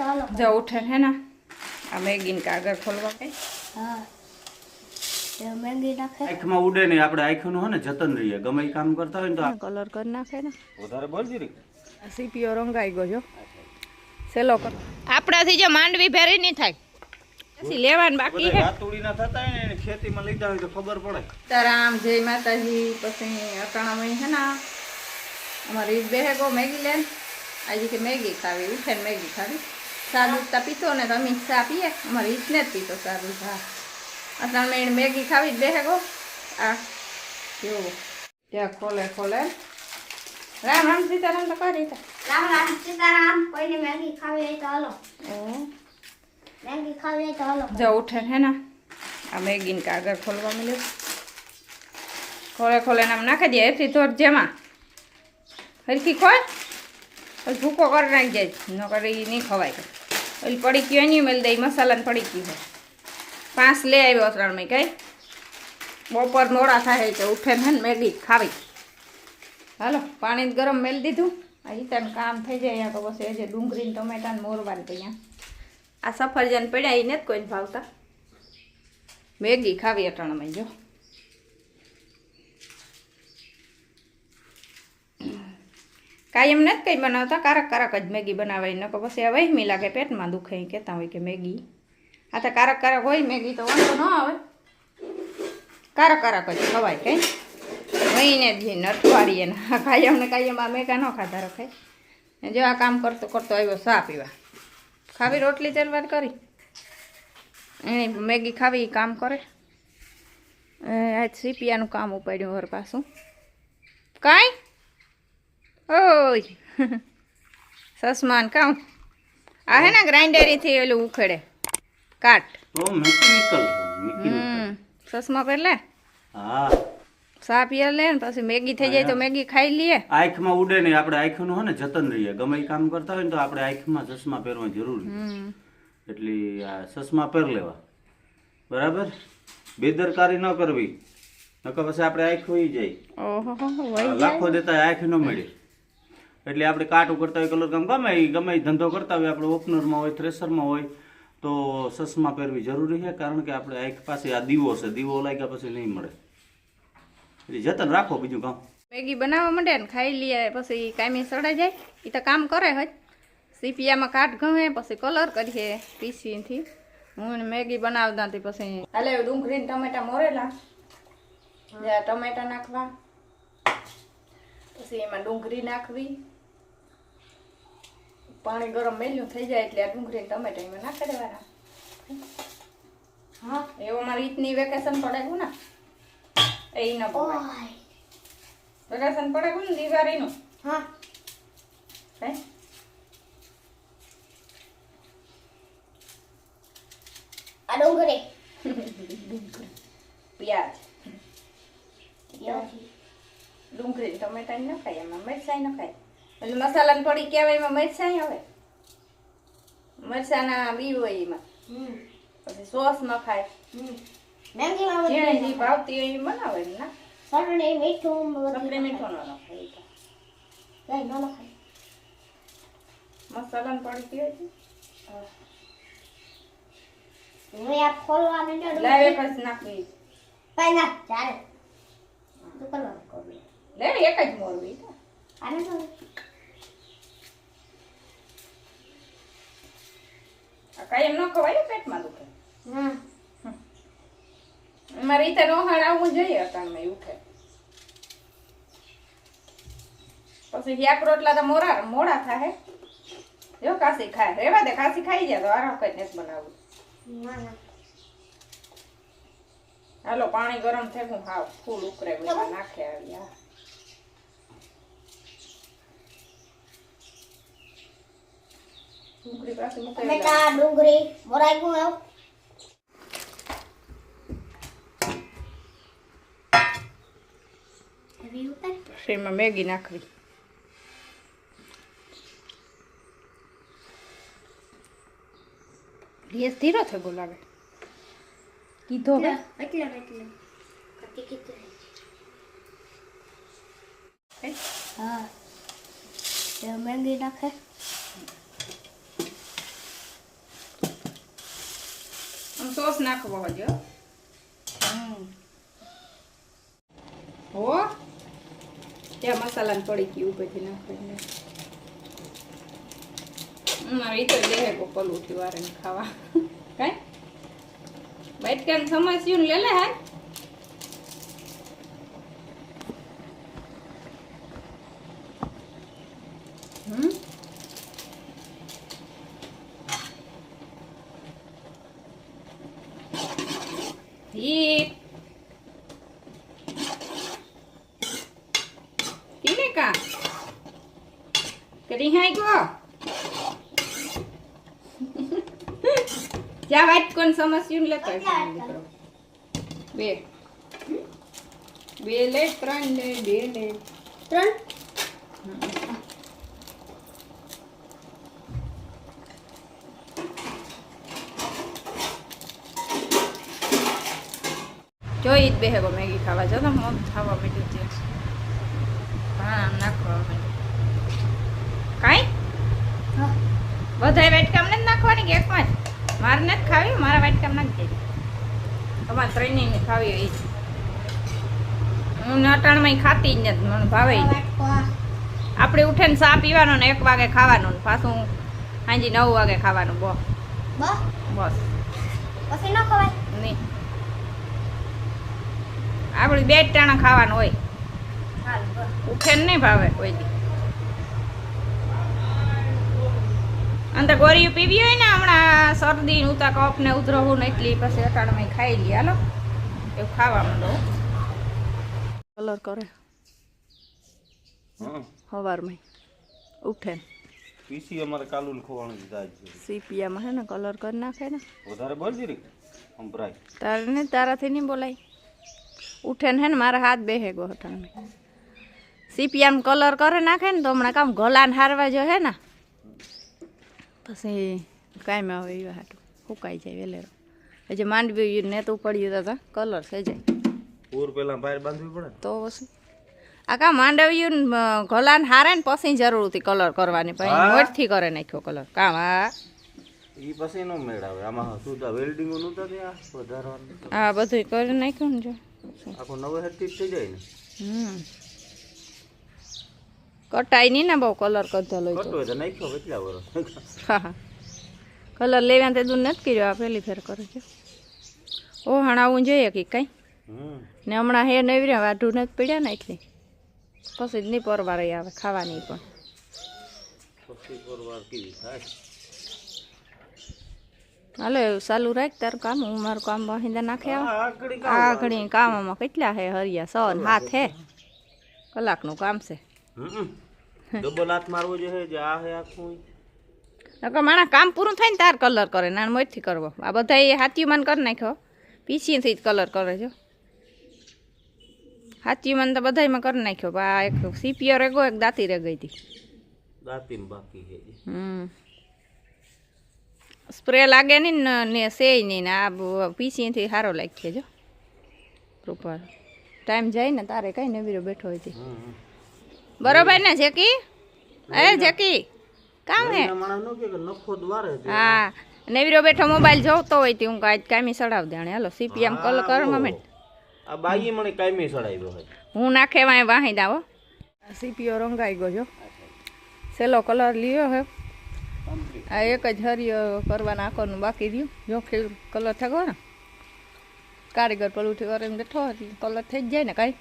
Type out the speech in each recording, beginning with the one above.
તો હાલો જો ઉઠે છે ને આ મેગીને કાગળ ખોલવા કઈ હા. એ મેંગી નાખે. આંખમાં ઉડે નહીં આપણે આંખનું હે ને જતન રહીએ. ગમે કામ કરતા હોય ને તો કલર કરી નાખે ને. વધારે બોલજી રી સીપીઓ રંગાઈ ગયો જો સેલો કર. આપણાથી જો માંડવી ભેરી નહીં થાય. પછી લેવાનું બાકી છે રાતુડી ના થતા હોય ને ખેતીમાં લીધા હોય તો ખબર પડે. તારામ જય માતાજી. પછી અટાણામાં ને અમારી ઈદ મેગી લેન આજે કે મેગી ખાવી ઉઠે ને મેગી ખાવી. ચા દૂધતા પીતો ને તો તમે ચા પીએ. અમારી ઈદને જ પીતો દૂધ હા અત્યારે એને મેગી ખાવી જ બેસે ગો આ જો ત્યાં ખોલે ખોલે. રામ રામ સીતારામ તો કરી તા રામ રામ સીતારામ કોઈને મેંગી ખાવી હોય તો હાલો. મેગી ખાવી હોય તો હાલો. જો ઉઠે હે ને. આ મેગીને કાગળ ખોલવા મળ્યું ખોલે ખોલે નામ નાખી દે એથી તો જેમાં. હરખી ખોલ. ભૂકો કરી નાખી જાય ન કરી નહીં ખવાય. ઓલી પડી ગયો નહીં મેલ દઈ મસાલાને પડી ગયું હોય પાંચ લે આવ્યો ત્રણ કઈ. બપોર મોડા થાય તો ઉઠે ને મેગી ખાવી. હાલો પાણી ગરમ મેલ દીધું. આ ઈતાનું કામ થઈ જાય અહીંયા તો બસ એ જે ડુંગળીને ટમેટાને મોરવાની ત્યાં આ સફરજન પડ્યા એ નથી કોઈને ભાવતા. મેગી ખાવી અટાણામાં જો. કાયમ નથી કંઈ બનાવતા, કારક કારક જ મેગી બનાવાય. નકો પછી આ વહેમી લાગે પેટમાં દુખે ઈ કહેતા હોય કે મેગી. આ તો કારક કારક હોય, મેગી તો વાંધો ન આવે. કારક કારક જ ખવાય કંઈ. વહીને જ અઠવાડિયે ને કાયમ ને કાયમ આ મેગા ન ખાતા રખાય. ને જો આ કામ કરતો કરતો આવ્યો સા પીવા. ખાવી રોટલી ચલવાર કરી. એની મેગી ખાવી કામ કરે. એ આજ સીપિયાનું કામ ઉપાડ્યું વર પાછું. કાંઈ? ઓય. સસમાન કામ. આ હે ને ગ્રાઇન્ડરીથી ઓલું ઉખેડે. કાટ. ઓ મિકેનિકલ હમ. સસમા પહેલે હા. સા પીએ લે ને પછી મેગી થઈ જાય તો મેગી ખાઈ લઈએ. આંખમાં ઉડે નહીં આપણે આંખનું હોય ને જતન રહીએ. ગમે કામ કરતા હોય ને તો આપણે આંખમાં ચશ્મા પહેરવાની જરૂરી એટલે આ ચશ્મા પહેર લેવા. બરાબર? બેદરકારી ન કરવી. નકર પછી આપણે આંખ હોઈ જાય. ઓહો લાખો દેતા આંખ ન મળે. એટલે આપણે કાટું કરતા હોય કલર કામ ગમે ઈ ગમે ઈ ધંધો કરતા હોય આપણે ઓપનરમાં હોય થ્રેસરમાં હોય તો ચશ્મા પહેરવી જરૂરી છે કારણ કે આપણે આંખ પાસે આ દીવો છે દીવો લાગ્યા પછી નહીં મળે. એટલે જતન રાખો બીજું કામ. મેગી બનાવવા માંડે ને ખાઈ લઈએ પછી કાયમી સડાઈ જાય એ તો કામ કરે જ સીપિયામાં કાટ ગમે પછી કલર કરીએ પીસીથી હું ને મેગી બનાવતા હતી પછી. હાલે ડુંગળી ને ટમેટા મોરેલા. જ્યાં ટમેટા નાખવા. પછી એમાં ડુંગળી નાખવી. પાણી ગરમ મેલ્યું થઈ જાય એટલે આ ડુંગળી ને ટમેટા એમાં નાખી દેવાના. હા. એવો મારી રીતની વેકેશન પડે ને એ ન વેકેશન પડાવ્યું ને દિવાળીનું? હા. હે? આ ડુંગળી. પ્યાજ. યાજી. ડુંગળી ટમેટા ન ખાય એમાં મરચાઈ ન ખાય. એટલે મસાલાની થોડી કહેવાય એમાં મરસાઈ આવે. મરચાંના બી હોય એમાં. પછી સોસ ન ખાય જેને જે ભાવતી હોય એ બનાવે ને? મીઠું મીઠું ન નખાય ન નખાય મસાલાની પડી હોય છે હું. આ લાવે પછી નાખવી કઈ ના ચાલે. લે એક જ મોરવી આને તો કાંઈ એમ ન ખવાય પેટમાં દુખે. હા અમારે રીતે નોહાણ આવવું જોઈએ અટાણમાં ઉઠે પછી યાક રોટલા તો મોરા મોડા થાય. જો કાશી ખાય. રેવા દે કાશી ખાઈ જાય તો આરામ કરીને જ બનાવું. હાલો પાણી ગરમ થયું હાવ ફૂલ ઉકરે નાખે આવી હા. ડુંગળી પાછી મૂકે એટલે ટમેટા ડુંગળી મોરાઈ ગયું એવું પછી એમાં મેગી નાખવી. ગેસ ધીરો થયો લાગે. કીધો હે એટલે એટલે કતી કીધું હે? મેંગી નાખે. સોસ નાખવો હજો. હો ત્યાં મસાલાની પડી ગયું ઉપરથી મારે ઈ તો દેહે કો પલું થયું વારે ને ખાવા કાંઈ બાઈટકાન સમસ્યું લે લે હાલ હમ ઈ Kini ka? Kerinhay ko. જા વાત કોણ સમસ્યું લે તો. બે બે લે ત્રણ લે બે લે ત્રણ જ બેહે ગો મેગી ખાવા જો તો મગ ખાવા મીઠું છે હા નાખવા માંડ્યું કાંઈ હા. બધાય વાટકામ નથી નાખવાની કે એકમાં જ? મારે નથી ખાવી મારા વાટકામ નાખી દેજો તમારે ત્રણેયને ખાવી હોય હું નટાણમાં ખાતી જ નથી મને ભાવે. આપણે ઉઠીને ચા પીવાનો ને એક વાગે ખાવાનું ને પાછું સાંજે નવ વાગે ખાવાનું બો. બસ? બસ. પછી ન ખવાય? નહીં. આપણે બે ટાણા ખાવાનું હોય. ઉઠે નહીં ભાવે કોઈ દી. અંદર ગોળીઓ પીવી હોય ને હમણાં શરદી ઉતા કફ ને ઉધરવું ને એટલી પછી અટાણમાં ખાઈ લઈએ. હાલો એવું ખાવા માંડો કલર કરે. હા સવારમાં ઉઠે પીસી અમારે કાલુલ ખોવાનું દીધા છે. સીપિયામાં હે ને કલર કરી નાખે ને. વધારે બોલજી રે સંભળાય તારે ને તારાથી નહીં બોલાય. ઉઠે ને હે ને મારા હાથ બેહે ગો હટાણ સીપિયામાં કલર કરે નાખે ને તો હમણાં કામ ગલાને હારવા જો હે ને. પછી કાંઈ આવે એવા હાટું. સુકાઈ જાય વેલેરો. હજી માંડવી ને તો પડ્યું હતા કલર થઈ જાય. પૂર પેલા બહાર બાંધવી પડે તો પછી. આ કા માંડવ્યું ગલાને હારે ને પછી જરૂર હતી કલર કરવાની. પછી. મોટથી કરે નાખ્યો કલર. કામ હા ઈ પછી નો મેળ આવે આમાં શું તો વેલ્ડિંગનું તો ત્યાં? વધારવાનું આ બધું કરી નાખ્યું ને જો. આખો નવો હેડ થઈ જાય ને? હમ. કટાઈ નહીં ને બહુ કલર વર્ષ હા કલર લેવા તે દૂર નથી કર્યો આ પહેલી ફેર કરે છે. ઓ હણાવું જોઈએ કે કાંઈ. ને હમણાં હે નવી રહ્યા વાઢું નથી પડ્યા ને એટલે. પછી જ નહીં પરવાર આવે ખાવાની પણ. હાલો એવું ચાલુ રાખ તારું કામ હું મારું કામ વાહિંદા નાખે આ ઘડી કામમાં કેટલા હે હરિયા સો હાથ હે. કલાકનું કામ છે. ડબલ હાથ મારવો જોઈએ જે આ હે આખું નકર માણા કામ પૂરું થાય ને તાર કલર કરે ના મોટથી કરવો. આ બધા એ હાથીમાં કરી નાખ્યો. પીસીથી જ કલર કરે છે. હાથીમાં તો બધામાં કરી નાખ્યો આ એક સીપીઓ રેગો એક દાંતી રે ગઈ હતી. દાંતીમ બાકી છે હમ. સ્પ્રે લાગે નહીં ને ને સેય નહીં ને આ પીસીથી સારો લાગીએ જો. પ્રોપર ટાઈમ જાય ને તારે કઈ નવીરો બેઠો હોય. બરોબર ને જેકી? એ જેકી? કામ હે? હા. નેવીરો બેઠો મોબાઈલ જોતો હોય તે હું કાંઈ કામી સડાવ દેણે હાલો સીપીએમ કોલ હા, કર. મમે આ બાઈએ મને કામી સડાવ્યો હોય હું નાખે વાય વાહી દાવો સીપીઓ રંગાઈ ગયો જો સેલો કલર લીયો હે આ એક જ હરિયો કરવાના આખોનું બાકી રહ્યું. જો ખીલ કલર થયો ને? કારીગર પલું ઉઠી કરીને બેઠો કલર થઈ જ જાય ને કાંઈ.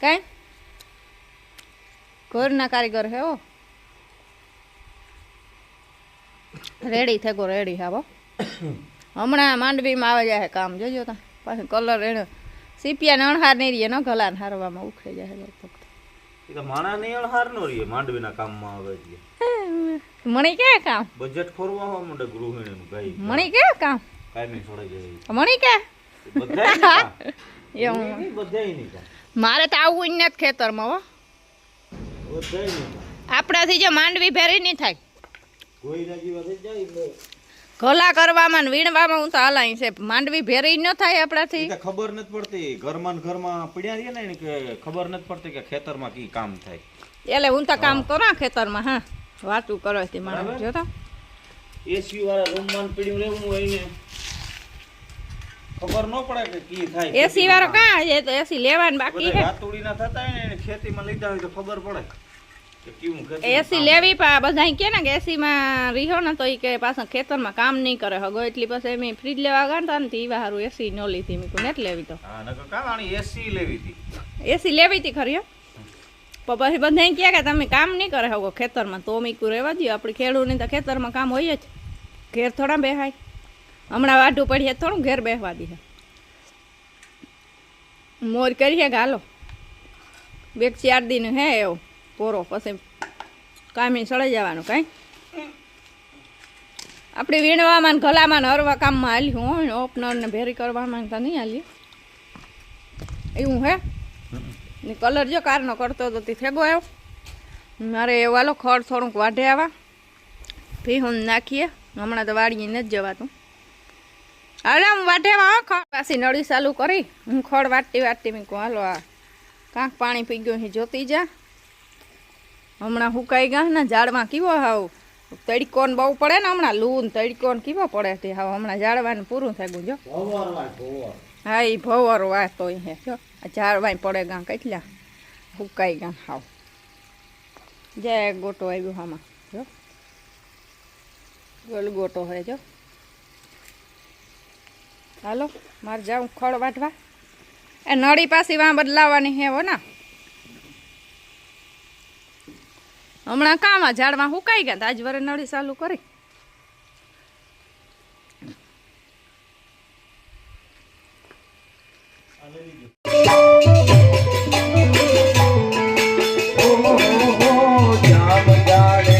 કાંઈ? ઘરના કારીગર હે ઓ રેડી થયો રેડી હાવો હમણાં માંડવીમાં આવે જાય કામ જોજો તા. પાછું કલર એને સીપિયા અણહાર નહીં રહીએ ન ગલાને હારવામાં ઉખડી જાય એ તો. માણા નહીં અણહાર નો રહીએ માંડવીના કામમાં આવે છે. મણી કે કામ? બજેટ હવા માંડે ગૃહિણીનું ભાઈ મણી કે કામ? કાયમી છોડે જાય મણી કે? બધા એ બધા નહીં મારે તો આવું જ નથી ખેતરમાં હો. આપણાથી જો માંડવી ભેરી નહીં થાય. ઘોલા કરવામાં વીણવામાં હું તો હલાઈ છે. માંડવી ભેરી ન થાય આપણાથી. ખબર નથી પડતી. ઘરમાં ને ઘરમાં પડ્યા રહીએ ને કે ખબર નથી પડતી કે ખેતરમાં કી કામ થાય. એટલે હું તો કામ કરો ખેતરમાં હા. વાતું કરો તે માણસ જોતા. એસી વાળા રૂમમાં પીડ્યું રહેવું હોય ને. ખબર ન પડે કે કી થાય એસી વાળો કા એ તો એસી લેવાનું બાકી બધા છે. રાતુડીના થતા હોય ને ખેતીમાં લીધા હોય તો ખબર પડે એસી લેવી પા બધા કે ને કે એસીમાં રીહો ને તો એ કે પાછા ખેતરમાં કામ નહીં કરે. હગો એટલી પછી એમ ફ્રીજ લેવા ગયા ને ઈ હારું એસી ન લીધી મેં કહું લેવી તો. હા નકર એસી લેવી હતી એસી લેવી હતી ખરી હો. પછી બધા કહે કે તમે કામ નહીં કરે હગો ખેતરમાં તો મીકું રહેવા દો આપણે ખેડૂતની તો ખેતરમાં કામ હોય જ. ઘેર થોડા બેહાય. હમણાં વાઢું પડીએ તો થોડું ઘેર બેસવા દે મોર કરીએ કે હાલો બે કે ચાર દિન હે એવો પોરો, પછી કામી સળાઈ જવાનું કાંઈ. આપણે વીણવામાં ને ગલામાં ને હરવા કામમાં હાલ્યું હોય ને, ઓપનર ને ભેરી કરવામાં તો નહીં હાલીએ એવું હે? ને કલર જો કારનો કરતો હતો તે થેગો આવ્યો. મારે એ વાલો ખડ થોડુંક વાઢે આવા. ભીહું નાખીએ. હમણાં તો વાળીએ નથી જવાતું. હાલે હું વાઢે ખડ પાછી નળી ચાલુ કરી. હું ખડ વાટતી વાટતી મેં કહું હાલો આ કાંક પાણી પી ગયું જોતી જા. હમણાં હુકાઈ ગયા ને ઝાડમાં કેવો હાવ. તડકો ને બહુ પડે ને હમણાં લૂન તડકો ને કેવો પડે તે હાવ. હમણાં ઝાડવાનું પૂરું થઈ ગયું જો હા એ ભવર વાત હે જો. આ ઝાડવાય પડે ગાં કેટલા? હુકાઈ ગયા હાવ. જય ગોટો આવ્યો આમાં જો. ગોલ ગોટો હે જો. હાલો મારે જાઉં ખળ વાટવા એ નળી પાસે વાં બદલાવાની હે ને. હમણાં કામાં ઝાડમાં સુકાઈ ગયા તાજ વરે નળી ચાલુ કરી. Oh, oh, oh, oh,